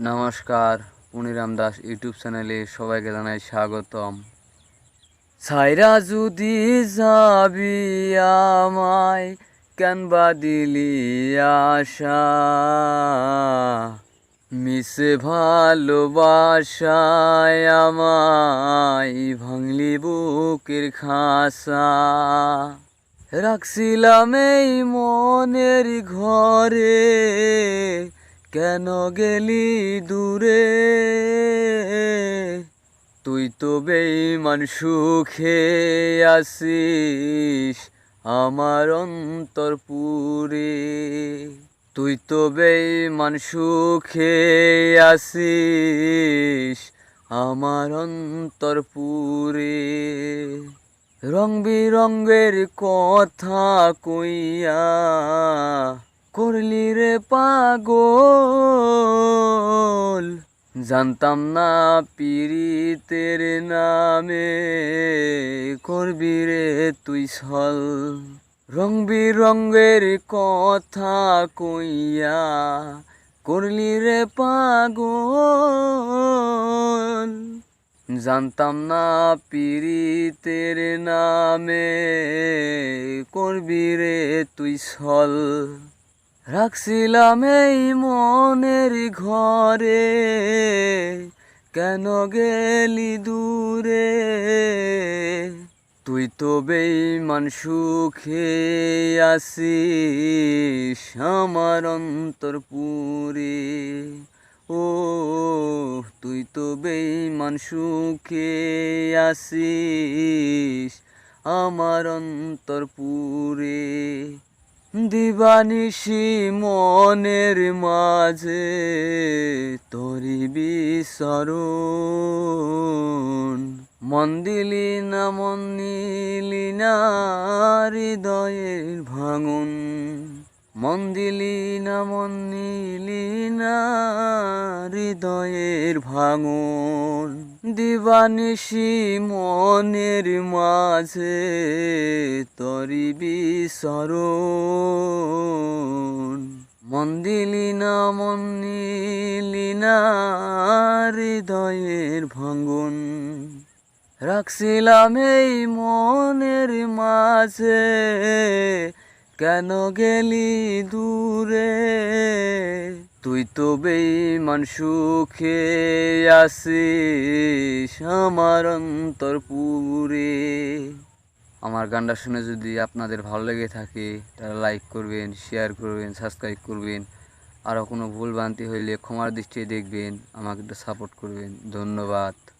নমস্কার পুনিরাম দাস ইউটিউব চ্যানেলে সবাইকে জানাই স্বাগতম। ছাইরা যদি যাবি আমায় কেন বা দিলি আশা? মিশে ভালোবাসায় আমায় ভাঙলি বুকের খাসা। রাখছিলাম এই মনের ঘরে কেন গেলি দূরে? তুই তো বেইমান সুখে আসিস আমার অন্তর পুরে। তুই তো বেইমান সুখে আসিস আমার অন্তর পুরে। রং বিরঙ্গের কথা কইয়া করলি রে পাগল? জানতাম না পীড়িতের নামে করবি রে তুই ছল। রং বিরঙ্গের কথা কইয়া করলি রে পাগল? জানতাম না পীড়িতের নামে করবি রে তুই ছল। রাখছিলাম এই মনের ঘরে। কেন গেলি দূরে? তুই তো বেইমান সুখে আসিস আমার অন্তর পুরে। ও, তুই তো বেইমান সুখে আসিস আমার অন্তর পুরে। দিবানিশি মনের মাঝে তোরি বিসরণ। মন দিলি না মন নিলি না হৃদয়ের ভাঙন। মন দিলি না মন নিলি না হৃদয়ের ভাঙন। দিবানিশি মনের মাঝে তরি বিসরণ। মন দিলি না মন নিলি না হৃদয়ের ভাঙন। রাখছিলাম এই মনের মাঝে কেন গেলি দূরে? তুই তো বেইমান সুখে আসিস আমার অন্তর পুরে। আমার গানটা শুনে যদি আপনাদের ভালো লেগে থাকে, তাহলে লাইক করবেন শেয়ার করবেন সাবস্ক্রাইব করবেন। আরও কোনো ভুল ভ্রান্তি হইলে ক্ষমার দৃষ্টিতে দেখবেন, আমাকে একটু সাপোর্ট করবেন। ধন্যবাদ।